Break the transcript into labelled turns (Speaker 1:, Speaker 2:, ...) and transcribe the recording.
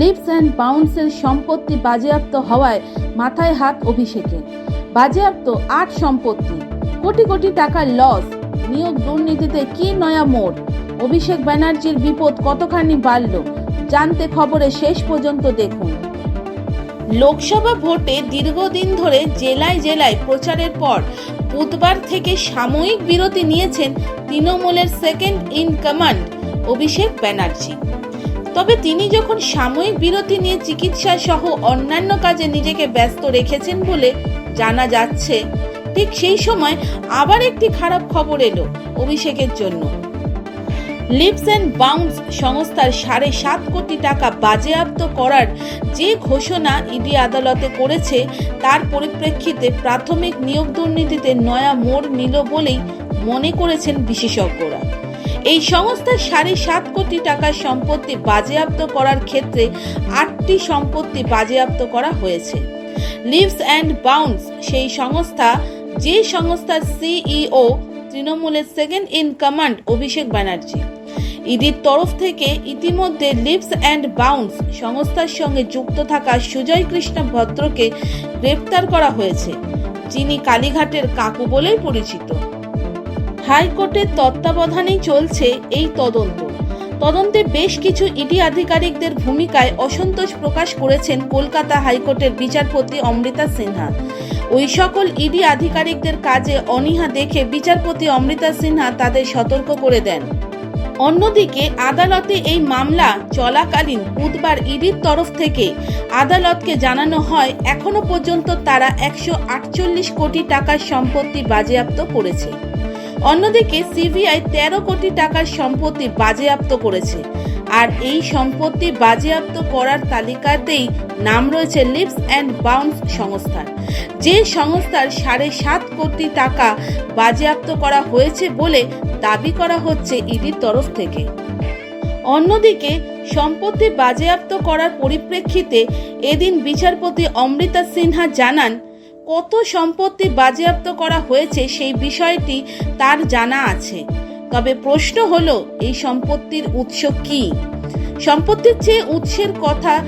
Speaker 1: Lips and বাউন্সের সম্পত্তি বাজেয়াপ্ত হওয়ায় মাথায় হাত অভিষেকে। বাজেয়াপ্ত আট সম্পত্তি। কোটি কোটি টাকার লস নিয়োগ দুর্নীতিতে কি নয়া মোড়? অভিষেক ব্যানার্জির বিপদ কতখানি বাড়ল? জানতে খবরে শেষ পর্যন্ত দেখুন। লোকসভা ভোটে দীর্ঘদিন ধরে জেলায় জেলায় প্রচারের পর বুধবার থেকে সাময়িক বিরতি নিয়েছেন তৃণমূলের second in command Abhishek Banerjee. তবে তিনি যখন সাময়িক বিরতি নিয়ে চিকিৎসা সহ অন্যান্য কাজে নিজেকে ব্যস্ত রেখেছেন বলে জানা যাচ্ছে, ঠিক সেই সময় আবার একটি খারাপ খবর এলো অভিষেকের জন্য। লিপস অ্যান্ড বাউন্স সংস্থার সাড়ে সাত কোটি টাকা বাজেয়াপ্ত করার যে ঘোষণা ইডি আদালতে করেছে, তার পরিপ্রেক্ষিতে প্রাথমিক নিয়োগ দুর্নীতিতে নয়া মোড় নিল বলেই মনে করেছেন বিশেষজ্ঞরা। এই সংস্থার সাড়ে সাত কোটি টাকার সম্পত্তি বাজেয়াপ্ত করার ক্ষেত্রে আটটি সম্পত্তি বাজেয়াপ্ত করা হয়েছে। লিভস অ্যান্ড বাউন্স, সেই সংস্থা, যে সংস্থার সিইও তৃণমূলের second in command Abhishek Banerjee. ইডির তরফ থেকে ইতিমধ্যে লিভস অ্যান্ড বাউন্স সংস্থার সঙ্গে যুক্ত থাকা সুজয় কৃষ্ণ ভদ্রকে গ্রেপ্তার করা হয়েছে, যিনি কালীঘাটের কাকু বলেই পরিচিত। হাইকোর্টের তত্ত্বাবধানেই চলছে এই তদন্ত। তদন্তে বেশ কিছু ইডি আধিকারিকদের ভূমিকায় অসন্তোষ প্রকাশ করেছেন কলকাতা হাইকোর্টের বিচারপতি অমৃতা সিনহা। ওই সকল ইডি আধিকারিকদের কাজে অনীহা দেখে বিচারপতি অমৃতা সিনহা তাদের সতর্ক করে দেন। অন্যদিকে আদালতে এই মামলা চলাকালীন বুধবার ইডির তরফ থেকে আদালতকে জানানো হয়, এখনও পর্যন্ত তারা একশো আটচল্লিশ কোটি টাকার সম্পত্তি বাজেয়াপ্ত করেছে। অন্যদিকে সিবিআই তেরো কোটি টাকার সম্পত্তি বাজেয়াপ্ত করেছে। আর এই সম্পত্তি বাজেয়াপ্ত করার তালিকাতেই নাম রয়েছে লিপস অ্যান্ড বাউন্স সংস্থার। যে সংস্থার সাড়ে সাত কোটি টাকা বাজেয়াপ্ত করা হয়েছে বলে দাবি করা হচ্ছে ইডির তরফ থেকে। অন্যদিকে সম্পত্তি বাজেয়াপ্ত করার পরিপ্রেক্ষিতে এদিন বিচারপতি অমৃতা সিনহা জানান কত সম্পত্তি বাজেয়াপ্ত করা হয়েছে সেই বিষয়টি তার জানা আছে। তবে প্রশ্ন হলো, এই সম্পত্তির উৎস কি? সম্পত্তির চেয়ে উৎসের কথা